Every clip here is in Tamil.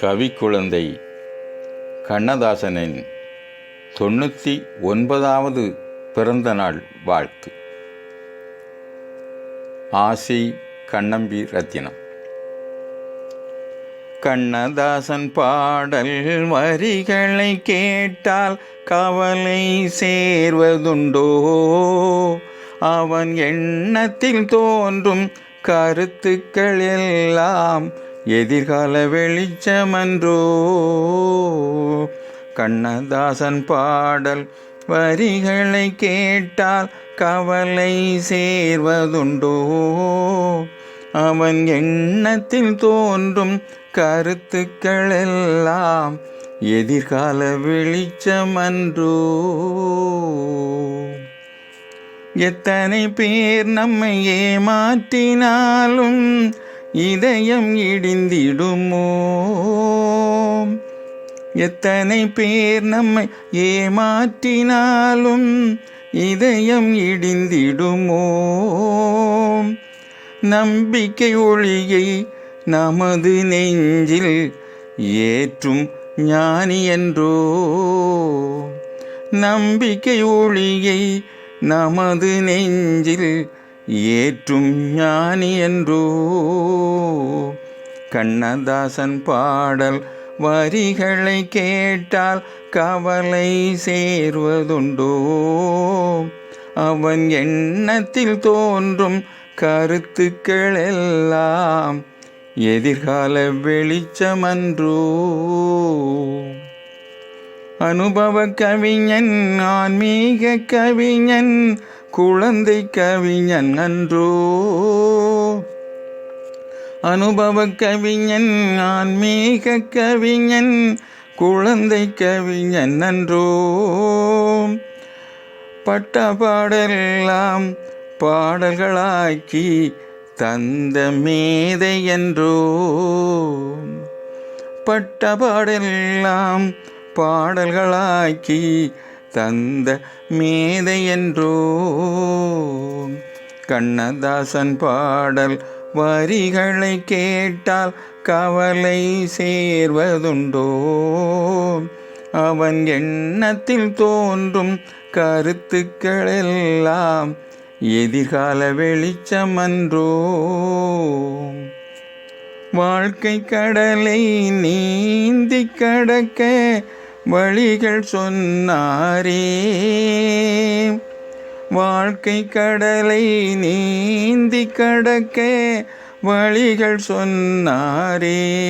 கவிக்குழந்தை கண்ணதாசனின் தொண்ணூற்றி ஒன்பதாவது பிறந்த நாள் வாழ்த்து. ஆசி கண்ணம்பி ரத்தினம். கண்ணதாசன் பாடல் வரிகளை கேட்டால் கவலை சேர்வதுண்டோ? அவன் எண்ணத்தில் தோன்றும் கருத்துக்கள் எல்லாம் எதிர்கால வெளிச்சமன்றோ? கண்ணதாசன் பாடல் வரிகளை கேட்டால் கவலை சேர்வதுண்டோ? அவன் எண்ணத்தில் தோன்றும் கருத்துக்கள் எல்லாம் எதிர்கால வெளிச்சமன்றோ? எத்தனை பேர் நம்மை ஏமாற்றினாலும் இதயம் இடிந்திடுமோ? எத்தனை பேர் நம்மை ஏமாற்றினாலும் இதயம் இடிந்திடுமோ? நம்பிக்கை ஒளியை நமது நெஞ்சில் ஏற்றும் ஞானி என்றோ? நம்பிக்கை ஒளியை நமது நெஞ்சில் ஏற்றும் ஞானி என்றோ? கண்ணதாசன் பாடல் வரிகளை கேட்டால் கவலை சேர்வதுண்டோ? அவன் எண்ணத்தில் தோன்றும் கருத்துக்கள் எல்லாம் எதிர்கால வெளிச்சமன்றோ? அனுபவ கவிஞன் ஆன்மீக கவிஞன் குழந்தை கவிஞன் அன்றோ. அனுபவ கவிஞன் ஆன்மீக கவிஞன் குழந்தை கவிஞன் நன்றோ பட்ட பாடலாம் பாடல்களாக்கி தந்த மேதை என்றோ. பட்ட பாடெல்லாம் பாடல்களாக்கி தந்த மேதை என்றோ. கண்ணதாசன் பாடல் வரிகளை கேட்டால் கவலை சேர்வதுண்டோ. அவன் எண்ணத்தில் தோன்றும் கருத்துக்களெல்லாம் எதிர்கால வெளிச்சமன்றோ. வாழ்க்கை கடலை நீந்தி கடக்க வழிகள் சொன்னாரே. வாழ்க்கை கடலை நீந்தி கடக்க வழிகள் சொன்னாரே.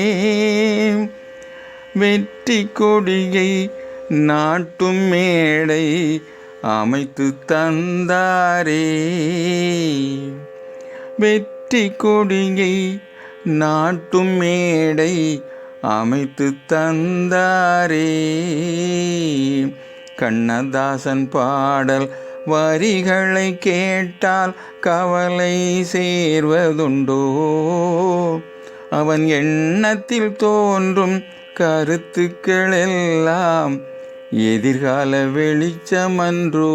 வெற்றி கொடியை நாட்டும் மேடை அமைத்து தந்தாரே. வெற்றி கொடியை நாட்டும் மேடை அமைத்து தந்தாரே. கண்ணதாசன் பாடல் வரிகளை கேட்டால் கவலை சேர்வதுண்டோ? அவன் எண்ணத்தில் தோன்றும் கருத்துக்கள் எல்லாம் எதிர்கால வெளிச்சமன்றோ?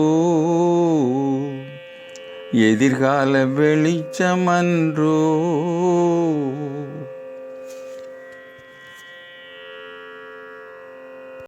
எதிர்கால வெளிச்சமன்றோ?